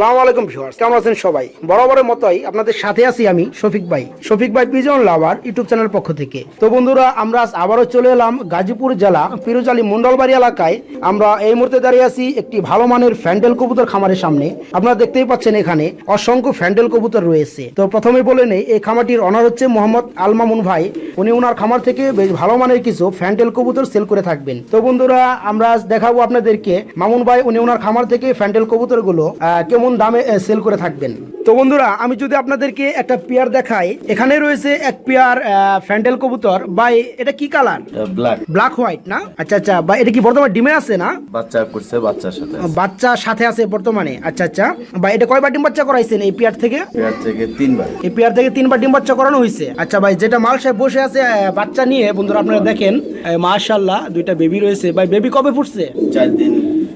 সালাম আলাইকুম ভিউয়ার্স, কেমন আছেন সবাই? বরাবরের মতোই আপনাদের সাথে আছি আমি শফিক ভাই। শফিক ভাই পিজন লাভার ইউটিউব চ্যানেল পক্ষ থেকে। তো বন্ধুরা, আমরা আবারও চলে এলাম গাজীপুর জেলা পিরোজালি মন্ডলবাড়ি এলাকায়। আমরা এই মুহূর্তে দাঁড়িয়ে আছি একটি ভালো মানের ফ্যান্ডেল কবুতর খামারের সামনে। আপনারা দেখতেই পাচ্ছেন এখানে অসংখ্য ফ্যান্ডেল কবুতর রয়েছে। তো প্রথমে বলে নেই, এই খামারটির অনার হচ্ছে মোহাম্মদ আলমামুন ভাই। উনি ওনার খামার থেকে বেশ ভালো মানের কিছু ফ্যান্ডেল কবুতর সেল করে থাকবেন। তো বন্ধুরা, আমরা দেখাবো আপনাদেরকে। মামুন ভাই, উনি ওনার খামার থেকে ফ্যান্ডেল কবুতরগুলো কেমন দামে সেল করে থাকবেন। তো বন্ধুরা আমি যদি আপনাদেরকে একটা পেয়ার দেখাই এখানে রয়েছে এক পেয়ার ফ্যান্ডেল কবুতর। বাই এটা কি কালার ব্ল্যাক ব্ল্যাক হোয়াইট না? আচ্ছা আচ্ছা। বা এটা কি বর্তমানে ডিমে আছে না? বাচ্চা করছে বাচ্চার সাথে বাচ্চা সাথে আছে বর্তমানে। আচ্ছা আচ্ছা। বা এটা কয়বার ডিম বাচ্চা করাইছেন এই পেয়ার থেকে? পেয়ার থেকে তিনবার। এই পেয়ার থেকে তিনবার ডিম বাচ্চা করানো হয়েছে আচ্ছা ভাই যেটা মাল সাহেব বসে আছে বাচ্চা নিয়ে বন্ধুরা আপনারা দেখেন মাশাল্লাহ দুইটা বেবি রয়েছে। ভাই বেবি কবে ফুটছে? চার দিন।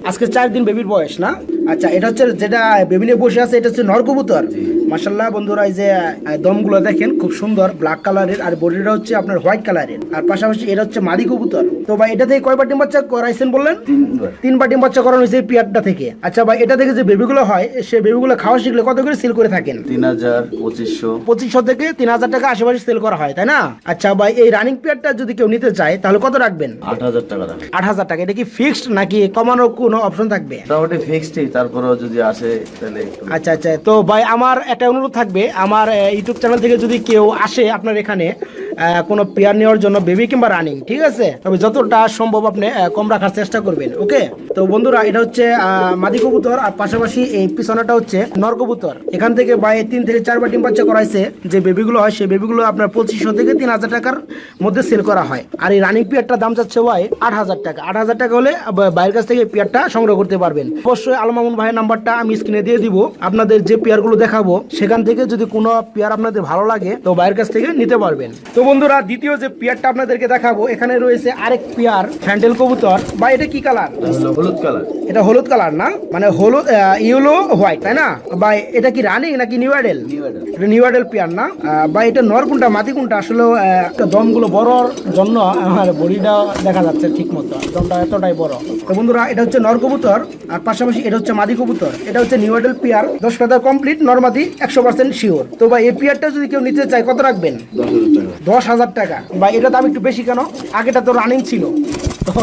আজকে চার দিন বেবির বয়স না? আচ্ছা এটা হচ্ছে যেটা বেবিলে বসে আছে এটা হচ্ছে নর কবুতর। মাসাল্লাহ বন্ধুরা এই যে দমগুলো দেখেন খুব সুন্দর ব্ল্যাক কালারের আর বডিটা হচ্ছে আপনার হোয়াইট কালারের আর পাশাপাশি এটা হচ্ছে মাদি কবুতর। তো ভাই এটা থেকে কয়বার ডিম বাচ্চা করাইছেন বললেন? তিনবার। তিনবার ডিম বাচ্চা করানো হয়েছে পিয়ারটা থেকে। আচ্ছা ভাই এটা থেকে যে বেবিগুলো হয় সে বেবিগুলো খাওয়া শিখলে কত করে সেল করে থাকেন? তিন হাজার পঁচিশশো। পঁচিশশো থেকে তিন হাজার টাকা আশেপাশে সেল করা হয় তাই না? আচ্ছা ভাই এই রানিং পিয়ারটা যদি কেউ নিতে চায় তাহলে কত রাখবেন? আট হাজার টাকা আট হাজার টাকা। এটা কি ফিক্সড নাকি কমানোর কোনো অপশন থাকবে? ফিক্সডই তারপরেও যদি আসে তাহলে আচ্ছা আচ্ছা। তো ভাই আমার একটা অনুরোধ থাকবে। আমার ইউটিউব চ্যানেল থেকে যদি কেউ আসে আপনার এখানে কোনো পেয়ার নেওয়ার জন্য বেবি কিংবা রানিং ঠিক আছে? তবে যতটা সম্ভব আপনি কম রাখার চেষ্টা করবেন ওকে তো বন্ধুরা, এটা হচ্ছে মাদি কবুতর, আর পাশাপাশি এই পিছনেটা হচ্ছে নর কবুতর। এখান থেকে ভাই তিন থেকে চারবার ডিম বাচ্চা করাইছে, যে বেবিগুলো হয়, সেই বেবিগুলো আপনার পঁচিশশো থেকে তিন হাজার টাকার মধ্যে সেল করা হয়। আর এই রানিং পেয়ারটার দাম যাচ্ছে ভাই আট হাজার টাকা। আট হাজার টাকা হলে বাইরের কাছ থেকে পেয়ারটা সংগ্রহ করতে পারবেন। অবশ্যই আলমামুন ভাইয়ের নাম্বারটা আমি স্ক্রিনে দিয়ে দিব। আপনাদের যে পেয়ারগুলো দেখাবো, সেখান থেকে যদি কোনো পেয়ার আপনাদের ভালো লাগে, তো বাইরের কাছ থেকে নিতে পারবেন। তো বন্ধুরা দ্বিতীয় যে পেয়ারটা আপনাদেরকে দেখাবো এখানে রয়েছে আরেক পেয়ার ফ্যান্ডেল কবুতর। বা এটা কি কালার? হলুদ কালার। এটা হলুদ কালার না? মানে হলুদ ইয়েলো হোয়াইট তাই না? বা এটা কি রানিং নাকি নিউ অ্যাডেল? এটা নিউ অ্যাডেল পেয়ার না? বা এটা নর কোনটা মাটি কোনটা? আসলে দমগুলো বড়র জন্য আমার বডিটা দেখা যাচ্ছে ঠিক মতো দমটা এতটাই বড়। তো বন্ধুরা এটা হচ্ছে নর কবুতর আর পাশাপাশি এটা হচ্ছে মাদি কবুতর। এটা হচ্ছে নিউ অ্যাডেল পেয়ার দশ ফেদার কমপ্লিট নর্মাদি একশো পার্সেন্ট শিওর তো ভাই এই পেয়ারটা যদি কেউ নিতে চায় কত রাখবেন? দশ দশ হাজার টাকা। বা এটা দাম একটু বেশি কেন? আগেটা তো রানিং ছিল।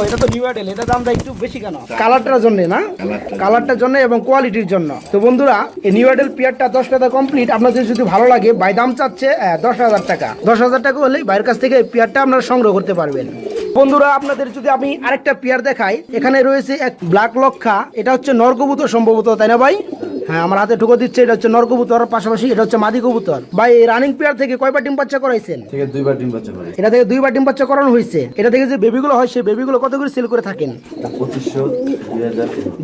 এটা তো নিউ এটা দামটা একটু বেশি কেন? কালারটার জন্য না? কালারটার। জন্য। এবং কোয়ালিটির জন্য। তো বন্ধুরা এই নিউ পিয়ারটা দশ টাকা কমপ্লিট আপনাদের যদি ভালো লাগে বাই দাম চাচ্ছে দশ হাজার টাকা। দশ হাজার টাকা হলে বাইরের কাছ থেকে পিয়ারটা আপনারা সংগ্রহ করতে পারবেন। বন্ধুরা আপনাদের যদি আমি আরেকটা পিয়ার দেখাই এখানে রয়েছে এক ব্ল্যাক লক্ষা এটা হচ্ছে নরকবুতর সম্ভবত তাই না ভাই? হ্যাঁ আমার হাতে ঠুকো দিচ্ছে এটা হচ্ছে নরকবুতর পাশাপাশি এটা হচ্ছে মাদি কবুতর। ভাই এই রানিং পেয়ার থেকে কয়বার ডিম বাচ্চা করাইছেন? থেকে দুইবার ডিম বাচ্চা করে এটা থেকে দুইবার ডিম বাচ্চা করানো হয়েছে। এটা থেকে যে বেবিগুলো হয় সেই বেবিগুলো কত করে সেল করে থাকেন?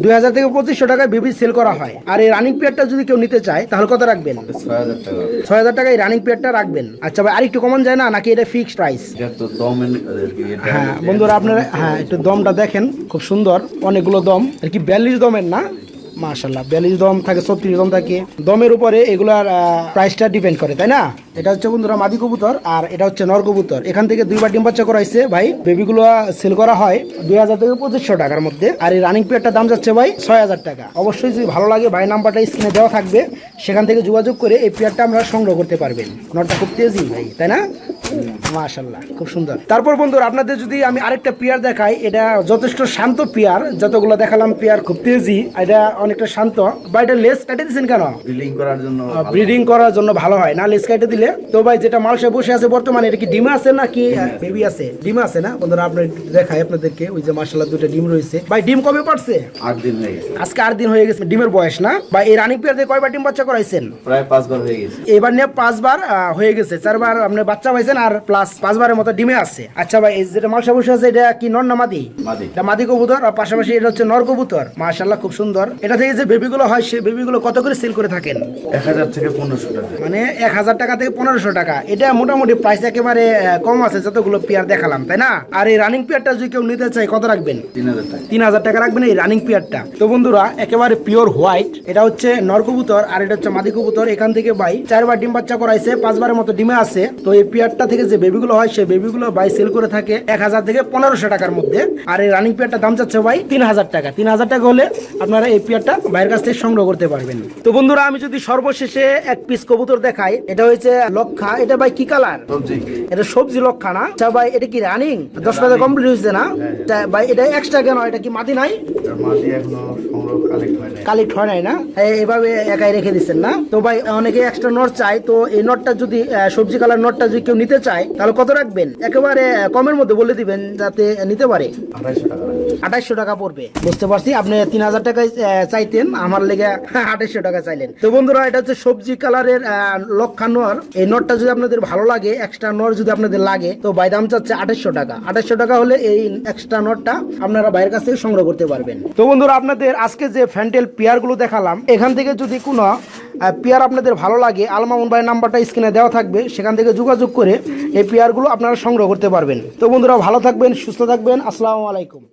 দুই হাজার থেকে পঁচিশশো টাকায় বেবি সেল করা হয়। আর এই রানিং পেয়ারটা যদি কেউ নিতে চায় তাহলে কত রাখবেন? ছয় হাজার টাকা। টাকায় রানিং পেয়ারটা রাখবেন। আচ্ছা ভাই আরেকটু কমন যায় না? নাকি এটা ফিক্সড প্রাইস এটা তো দম এটা হ্যাঁ বন্ধুরা আপনারা হ্যাঁ একটু দমটা দেখেন খুব সুন্দর অনেকগুলো দম। আর কি বিয়াল্লিশ দমের না? মাশাল্লাহ বিয়াল্লিশ দম থাকে, ছত্রিশ দম থাকে। দমের উপরে এগুলার প্রাইসটা ডিপেন্ড করে, তাই না? এটা হচ্ছে বন্ধুরা মাদি কবুতর, আর এটা হচ্ছে নর কবুতর। এখান থেকে দুইবার ডিম বাচ্চা করাইছে, ভাই। বেবিগুলো সেল করা হয় দুই হাজার থেকে পঁচিশশো টাকার মধ্যে, আর এই রানিং পেয়ারটার দাম যাচ্ছে, ভাই, ছয় হাজার টাকা। অবশ্যই যদি ভালো লাগে, ভাই নাম্বারটা স্ক্রিনে দেওয়া থাকবে। সেখান থেকে যোগাযোগ করে এই পেয়ারটা আমরা সংগ্রহ করতে পারবেন। নটটা খুব তেজি, ভাই, তাই না? মাশাল্লাহ খুব সুন্দর। তারপর বন্ধুরা আপনাদের যদি আমি আরেকটা পেয়ার দেখাই এটা যথেষ্ট শান্ত পেয়ার যতগুলো দেখালাম পেয়ার খুব তেজি এটা অনেকটা শান্ত বা এটা লেস কেটে দিচ্ছেন কেন? বিল্ডিং করার জন্য ব্রিডিং করার জন্য ভালো হয়। না লেস কেটে দিলে তো ভাই যেটা মালসে বসে আছে বর্তমানে এটা কি ডিম আছে নাকি বেবি আছে। ডিম আছে না? বন্ধুরা আপনার দেখাই আপনাদেরকে ওই যে মার্শাল্লাহ দুটো ডিম রয়েছে। ভাই ডিম কবে পারছে? আট দিন হয়ে গেছে। আজকে আট দিন হয়ে গেছে ডিমের বয়স না? বা এই রানিং পেয়ার দিয়ে কয়বার ডিম বাচ্চা করাইছেন? প্রায় পাঁচবার হয়ে গেছে। এবার নিয়ে পাঁচবার হয়ে গেছে। চারবার আপনি বাচ্চা পাইছেন আর প্লাস পাঁচবারের মতো ডিমে আছে। আচ্ছা ভাই এই যেটা মালসা বসে আছে এটা কি নর না মাদি? মাদি। এটা মাদি কবুতর আর পাশাপাশি এটা হচ্ছে নর কবুতর। মাশাল্লাহ খুব সুন্দর। এটা থেকে যে বেবিগুলো হয় সেই বেবিগুলো কত করে সেল করে থাকেন? এক হাজার থেকে পনেরোশো টাকা। মানে এক হাজার টাকা থেকে পনেরোশো টাকা। এটা মোটামুটি প্রাইস একেবারে কম আছে যতগুলো পেয়ার দেখালাম তাই না? আর এই রানিং পেয়ারটা যদি কেউ নিতে চায় কত রাখবেন? তিন হাজার টাকা। তিন হাজার টাকা রাখবেন এই রানিং পেয়ারটা তো বন্ধুরা একেবারে পিওর হোয়াইট এটা হচ্ছে নর কবুতর আর এটা হচ্ছে মাদি কবুতর। এখান থেকে ভাই চারবার ডিম বাচ্চা করাইছে পাঁচবারের মতো ডিমে আছে। তো এই পেয়ারটা থেকে যে বেবিগুলো হয় সেই বেবিগুলো ভাই সেল করে থাকে এক হাজার থেকে পনেরোশো টাকার মধ্যে। আর এই রানিং পেয়ারটার দাম চাচ্ছে ভাই তিন হাজার টাকা। তিন হাজার টাকা হলে আপনারা এই পেয়ারটা ভাইয়ের কাছ থেকে সংগ্রহ করতে পারবেন। তো বন্ধুরা আমি যদি সর্বশেষে এক পিস কবুতর দেখাই এটা হয়েছে লক্ষা। এটা ভাই কি কালার এটা সবজি লক্ষা না? আচ্ছা ভাই এটা কি রানিং দশ পাতা কমপ্লিট হয়েছে না? তা ভাই এটা এক্সট্রা কেন? এটা কি মাটি নাই? কালেক্ট হয় নাই। কালেক্ট হয় নাই না? এভাবে একাই রেখে দিচ্ছেন না? তো ভাই অনেকে এক্সট্রা নট চাই তো এই নটটা যদি সবজি কালার নটটা যদি কেউ নিতে চায় তাহলে কত রাখবেন? একেবারে কমের মধ্যে বলে দিবেন যাতে নিতে পারে। আঠাইশো টাকা আঠাইশশো টাকা পড়বে। বুঝতে পারছি আপনি তিন হাজার টাকায় চাইতেন আমার লেগে আঠাইশশো টাকা চাইলেন। তো বন্ধুরা এটা হচ্ছে সবজি কালারের লক্ষা নর। এই নটটা যদি আপনাদের ভালো লাগে এক্সট্রা নর যদি আপনাদের লাগে তো বাই দাম চাচ্ছে আঠাইশশো টাকা। আঠাইশশো টাকা হলে এই এক্সট্রা নটটা আপনারা বাইরের কাছ থেকে সংগ্রহ করতে পারবেন। তো বন্ধুরা আপনাদের আজকে যে ফ্যান্টেল পেয়ারগুলো দেখালাম এখান থেকে যদি কোনো পেয়ার আপনাদের ভালো লাগে আলমামুন ভাইয়ের নাম্বারটা স্ক্রিনে দেওয়া থাকবে, সেখান থেকে যোগাযোগ করে এই পেয়ারগুলো আপনারা সংগ্রহ করতে পারবেন। তো বন্ধুরা, ভালো থাকবেন, সুস্থ থাকবেন, আসসালামু আলাইকুম।